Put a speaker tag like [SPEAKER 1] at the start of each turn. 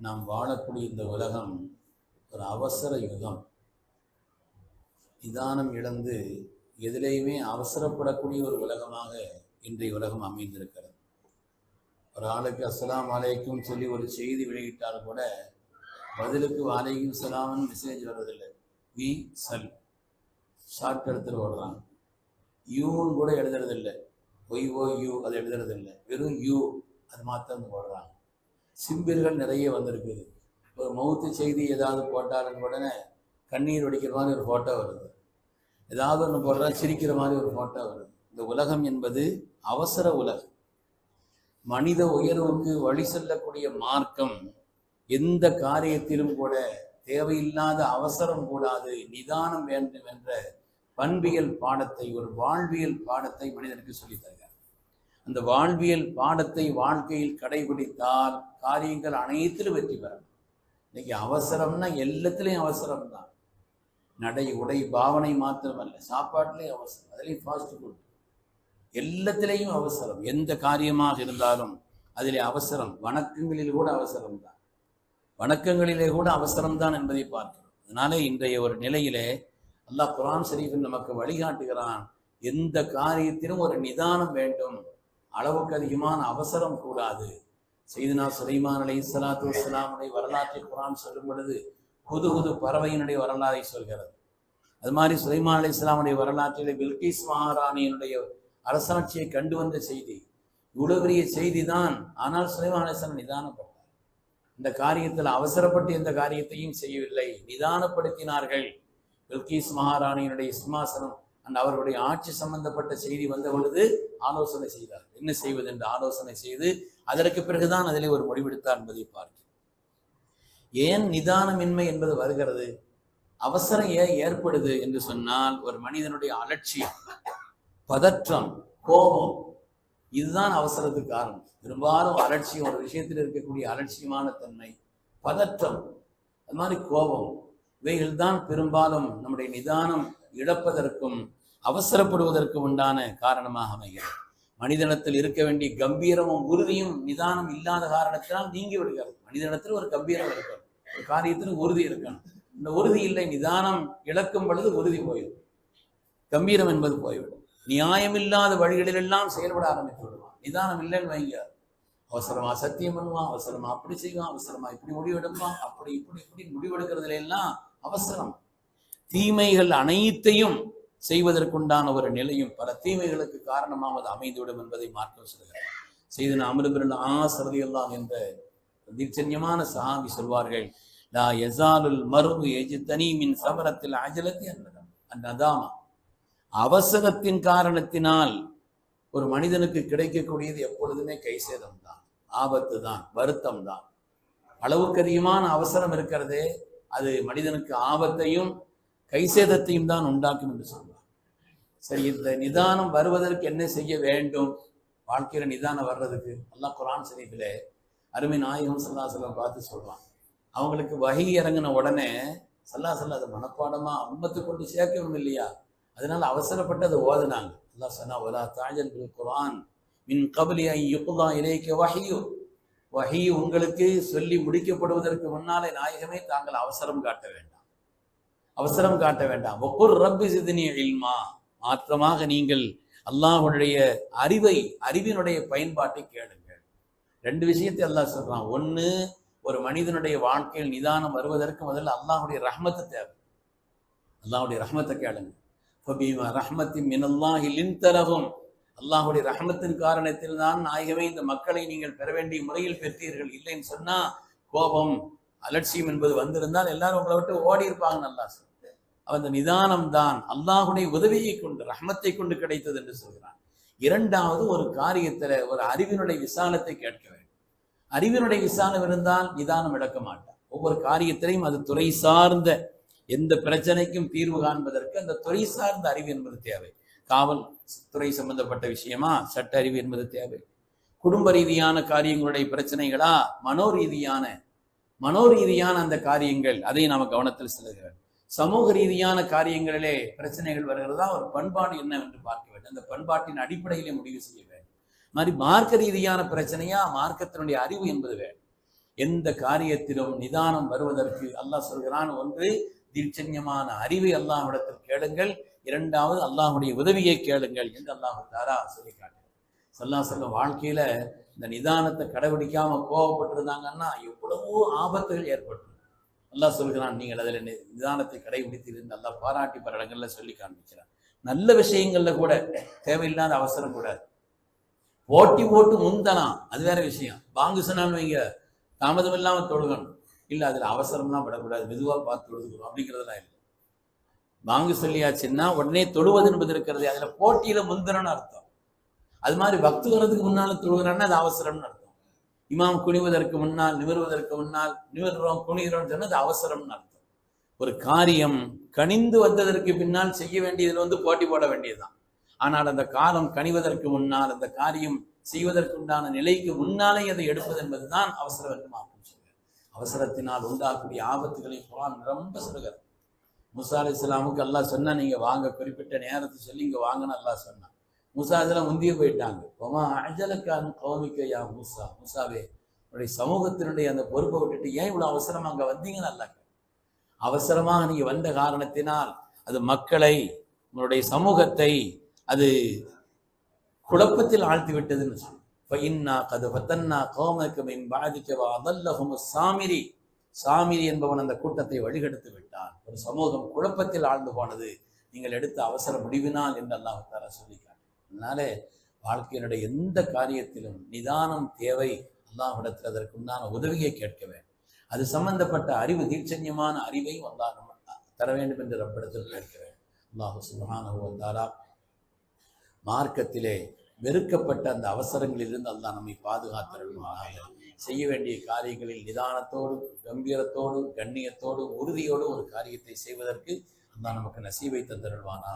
[SPEAKER 1] நாம் வாழக்கூடிய இந்த உலகம் ஒரு அவசர யுகம். நிதானம் இழந்து எதிலேயுமே அவசரப்படக்கூடிய ஒரு உலகமாக இன்றைய உலகம் அமைந்திருக்கிறது. ஒரு ஆளுக்கு அஸ்லாம் அலைக்கும் சொல்லி ஒரு செய்தி வெளியிட்டால் கூட பதிலுக்கு வாலைக்கும் சலாம்னு மெசேஜ் வர்றதில்லை. வி சல் ஷார்ட் எடுத்துட்டு ஓடுறாங்க யூன்னு கூட எழுதுறதில்லை. ஒய் ஓ யூ அது எழுதுறதில்லை. வெறும் யூ அது மாத்திரம் ஓடுறாங்க சிம்பிர்கள் நிறைய வந்திருக்குது ஒரு மவுத்து செய்தி ஏதாவது போட்டாலும் உடனே கண்ணீர் வடிக்கிற மாதிரி ஒரு ஃபோட்டோ வருது. ஏதாவது ஒன்று போடுறா சிரிக்கிற மாதிரி ஒரு ஃபோட்டோ வருது. இந்த உலகம் என்பது அவசர உலகம். மனித உயர்வுக்கு வழி செல்லக்கூடிய மார்க்கம் எந்த காரியத்திலும் கூட தேவையில்லாத அவசரம் கூடாது நிதானம் வேண்டும் என்ற பண்பியல் பாடத்தை ஒரு வாழ்வியல் பாடத்தை மனிதனுக்கு சொல்லித் தருகிறார். அந்த வாழ்வியல் பாடத்தை வாழ்க்கையில் கடைபிடித்தால் காரியங்கள் அனைத்திலும் வெற்றி பெறலாம் இன்னைக்கு அவசரம்னா எல்லாத்துலேயும் அவசரம் தான் நடை உடை பாவனை மாத்திரமல்ல சாப்பாட்டுலேயும் அவசரம் அதுலேயும் ஃபாஸ்ட் ஃபுட் எல்லாத்திலையும் அவசரம். எந்த காரியமாக இருந்தாலும் அதிலே அவசரம். வணக்கங்களில் கூட அவசரம் தான் வணக்கங்களிலே கூட அவசரம் தான் என்பதை பார்க்கிறோம். அதனால இன்றைய ஒரு நிலையிலே அல்லாஹ் குரான் ஷரீஃபில் நமக்கு வழிகாட்டுகிறான் எந்த காரியத்திலும் ஒரு நிதானம் வேண்டும். அளவுக்கு அதிகமான அவசரம் கூடாது. செய்தினா சுலைமான் அலை இஸ்லாத்து வலாமுடைய வரலாற்றை குரான் சொல்லும் பொழுது புது புது பறவையினுடைய வரலாறை சொல்கிறது. அது மாதிரி சுலைமான் அலை இஸ்லாமுடைய வரலாற்றிலே பில்கிஸ் மகாராணியினுடைய அரசாட்சியை கண்டு வந்த செய்தி. இவ்வளவு பெரிய செய்தி தான். ஆனால் சுலைமான் அலிஸ்லாம் நிதானப்பட்டார். இந்த காரியத்தில் அவசரப்பட்டு எந்த காரியத்தையும் செய்யவில்லை. நிதானப்படுத்தினார்கள். பில்கிஸ் மகாராணியினுடைய சிம்மாசனம் அந்த அவருடைய ஆட்சி சம்பந்தப்பட்ட செய்தி வந்த பொழுது ஆலோசனை செய்தார். என்ன செய்வது என்று ஆலோசனை செய்து அதற்கு பிறகுதான் அதிலே ஒரு முடிவெடுத்தார் என்பதை பார்க்கிறோம். ஏன் நிதானமின்மை என்பது வருகிறது? அவசரம் ஏன் ஏற்படுது என்று சொன்னால் ஒரு மனிதனுடைய அலட்சியம் பதற்றம் கோபம் இதுதான் அவசரத்துக்கு காரணம். பெரும்பாலும் அலட்சியம் ஒரு விஷயத்தில் இருக்கக்கூடிய அலட்சியமான தன்மை பதற்றம் அது மாதிரி கோபம் இவைகள் தான் பெரும்பாலும் நம்முடைய நிதானம் இழப்பதற்கும் அவசரப்படுவதற்கு உண்டான காரணமாக அமைகிறது. மனிதனத்தில் இருக்க வேண்டிய கம்பீரமும் உறுதியும் நிதானம் இல்லாத காரணத்தினால் நீங்கி விடுகிறது. மனிதனத்தில் ஒரு கம்பீரம் இருக்கணும். ஒரு காரியத்தில் உறுதி இருக்கணும். இந்த உறுதி இல்லை நிதானம் இழக்கும் பொழுது உறுதி போயிடும். கம்பீரம் என்பது போய்விடும். நியாயமில்லாத வழிகளிலெல்லாம் செயல்பட ஆரம்பித்து விடுவான். நிதானம் இல்லைன்னு வைங்க. அவசரமா சத்தியம் பண்ணுவான் அவசரமா அப்படி செய்வான் அவசரமா இப்படி முடிவெடுப்பான் அப்படி இப்படி இப்படி முடிவெடுக்கிறதுல எல்லாம் அவசரம். தீமைகள் அனைத்தையும் செய்வதற்குண்டான ஒரு நிலையும் பல தீமைகளுக்கு காரணமாக அது அமைந்துவிடும் என்பதை மார்க்கம் சொல்கிறார். செய்தன அமிர்பிரல் ஆசரதி என்ற நிச்சயமான சஹாபி சொல்வார்கள் லா எசாலுல் மருது எஜித்தனி மின் சபரத்தில் அஜலத்தி அன்னதம் அந்நதாமா அவசரத்தின் காரணத்தினால் ஒரு மனிதனுக்கு கிடைக்கக்கூடியது எப்பொழுதுமே கை சேதம் தான் ஆபத்து தான் வருத்தம் தான் அளவுக்கு அதிகமான அவசரம் இருக்கிறதே அது மனிதனுக்கு ஆபத்தையும் கைசேதத்தையும் தான் உண்டாக்கும் என்று சொல்வார் சரி இந்த நிதானம் வருவதற்கு என்ன செய்ய வேண்டும்? வாழ்க்கையில நிதானம் வர்றதுக்கு அல்லாஹ் குரான் சரீஃபில் அருமை நாயகம் சல்லாசலம் பார்த்து சொல்றான். அவங்களுக்கு வகை இறங்கின உடனே சல்லா சல்லா அதை மனப்பாடமா அம்பத்தை கொண்டு சேர்க்கணும் இல்லையா? அதனால அவசரப்பட்டு அதை ஓதுனாங்க. அல்லாஹ் சொன்னா ஒலா தாஜன் பில் குரான் மின் கபலி ஐ இணைக்க இலைக்க வகையை உங்களுக்கு சொல்லி முடிக்கப்படுவதற்கு முன்னாலே நாயகமே தாங்கள் அவசரம் காட்ட வேண்டாம். அவசரம் காட்ட வேண்டாம். ஒவ்வொரு ரப்பி சிதினி இல்மா. மாத்திரமாக நீங்கள் அல்லாஹுடைய அறிவை அறிவினுடைய பயன்பாட்டை கேளுங்கள். ரெண்டு விஷயத்தை அல்லாஹ் சொல்றான். ஒன்று ஒரு மனிதனுடைய வாழ்க்கையில் நிதானம் வருவதற்கு முதல்ல அல்லாஹுடைய ரஹமத்தை தேவை. அல்லாஹுடைய ரஹ்மத்தை கேளுங்க. ஃபபீமா ரஹ்மத்தி மினல்லாஹி லின்தலகும் அல்லாஹுடைய ரஹமத்தின் காரணத்தில் தான் நாயகமே இந்த மக்களை நீங்கள் பெற வேண்டிய முறையில் பெற்றீர்கள். இல்லைன்னு சொன்னா கோபம் அலட்சியம் என்பது வந்திருந்தால் எல்லாரும் உங்களை விட்டு ஓடி இருப்பாங்க நல்லா சொல்ல அந்த நிதானம் தான் அல்லாஹுடைய உதவியை கொண்டு ரஹமத்தை கொண்டு கிடைத்தது என்று சொல்கிறான். இரண்டாவது ஒரு காரியத்தில் ஒரு அறிவினுடைய விசாலத்தை கேட்க வேண்டும். அறிவினுடைய விசாலம் இருந்தால் நிதானம் இழக்க மாட்டான். ஒவ்வொரு காரியத்திலையும் அது துறை சார்ந்த எந்த பிரச்சனைக்கும் தீர்வு காண்பதற்கு அந்த துறை சார்ந்த அறிவு என்பது தேவை. காவல் துறை சம்பந்தப்பட்ட விஷயமா? சட்ட அறிவு என்பது தேவை. குடும்ப ரீதியான காரியங்களுடைய பிரச்சனைகளா? மனோரீதியான மனோரீதியான அந்த காரியங்கள் அதை நாம் கவனத்தில் செலுத்துகிறோம் சமூக ரீதியான காரியங்களிலே பிரச்சனைகள் வருகிறதா? ஒரு பண்பாடு என்னவென்று பார்க்க வேண்டும். அந்த பண்பாட்டின் அடிப்படையிலே முடிவு செய்ய வேண்டும். மாதிரி மார்க்க ரீதியான பிரச்சனையா? மார்க்கத்தினுடைய அறிவு என்பது வேண்டும். எந்த காரியத்திலும் நிதானம் வருவதற்கு அல்லாஹ் சொல்கிறான் ஒன்று தீட்சண்யமான அறிவை அல்லாஹ்விடத்தில் கேளுங்கள். இரண்டாவது அல்லாஹுடைய உதவியை கேளுங்கள் என்று அல்லாஹ் தாரா சொல்லி காட்டுகிறார் சொல்லா சொல்ல வாழ்க்கையில இந்த நிதானத்தை கடைபிடிக்காம கோவப்பட்டிருந்தாங்கன்னா எவ்வளவோ ஆபத்துகள் ஏற்பட்டு நல்லா சொல்கிறான் நீங்கள் அதில் நி- நிதானத்தை கடைபிடித்திருந்து நல்லா பாராட்டி பல இடங்கள்ல சொல்லி காண்பிக்கிறான். நல்ல விஷயங்கள்ல கூட தேவையில்லாத அவசரம் கூடாது போட்டி போட்டு முந்தலாம் அது வேற விஷயம். வாங்கு சொன்னான்னு வைங்க தாமதம் இல்லாமல் தொழுகணும். இல்ல அதுல அவசரம்லாம் படக்கூடாது. மெதுவா பார்த்து தொழுதுக்கணும். அப்படிங்கிறதெல்லாம் இல்லை. வாங்கு சொல்லியாச்சுன்னா உடனே தொழுவது என்பது இருக்கிறது. அதுல போட்டியில முந்தனன்னு அர்த்தம். அது மாதிரி பக்து வர்றதுக்கு முன்னால் தொழுகிறான்னா அது அவசரம்னு அர்த்தம். இமாம் குனிவதற்கு முன்னால் நிமிர்வதற்கு முன்னால் நிமிர்றோம் குனிகிறோம்னு சொன்னால் அது அவசரம்னு அர்த்தம். ஒரு காரியம் கனிந்து வந்ததற்கு பின்னால் செய்ய வேண்டியதில் வந்து போட்டி போட வேண்டியதுதான். ஆனால் அந்த காலம் கனிவதற்கு முன்னால் அந்த காரியம் செய்வதற்கு உண்டான நிலைக்கு முன்னாலே அதை எடுப்பது என்பதுதான் அவசரம் என்று அவசரத்தினால் உண்டாகக்கூடிய ஆபத்துகளை குரான் ரொம்ப சொல்லுகிறார் முசா அலி இஸ்லாமுக்கு அல்லாஹ் சொன்னா நீங்க வாங்க குறிப்பிட்ட நேரத்தை சொல்லி இங்க வாங்கன்னு அல்லாஹ் சொன்னான். மூசா அதெல்லாம் முந்தியே போயிட்டாங்க. ஒமா அஜலக்கான கோமிக்க முசா. முசாவே உன்னுடைய சமூகத்தினுடைய அந்த பொறுப்பை விட்டுட்டு ஏன் இவ்வளோ அவசரமாக அங்கே வந்தீங்கன்னு நல்லா அவசரமாக நீங்கள் வந்த காரணத்தினால் அது மக்களை உங்களுடைய சமூகத்தை அது குழப்பத்தில் ஆழ்த்தி விட்டதுன்னு சாமிரி. சாமிரி என்பவன் அந்த கூட்டத்தை வழிகெடுத்து விட்டான். ஒரு சமூகம் குழப்பத்தில் ஆழ்ந்து போனது. நீங்கள் எடுத்த அவசர முடிவினால் என்று அல்லாஹாரா சொல்லிக்கிறார் அதனால வாழ்க்கையினுடைய எந்த காரியத்திலும் நிதானம் தேவை அதற்கு அதற்குண்டான உதவியை கேட்க வேண்டும். அது சம்பந்தப்பட்ட அறிவு தீட்சண்யமான அறிவையும் அல்லாஹ் தர வேண்டும் என்று ரப்பிடத்தில் கேட்க வேண்டும் அல்லாஹு சுப்ஹானஹு மார்க்கத்திலே வெறுக்கப்பட்ட அந்த அவசரங்களிலிருந்து அல்லாஹ் நம்மை பாதுகாத்தருள்வானாக. செய்ய வேண்டிய காரியங்களில் நிதானத்தோடு கம்பீரத்தோடு கண்ணியத்தோடு உறுதியோடு ஒரு காரியத்தை செய்வதற்கு அல்லாஹ் நமக்கு நசீவை தந்தருள்வானா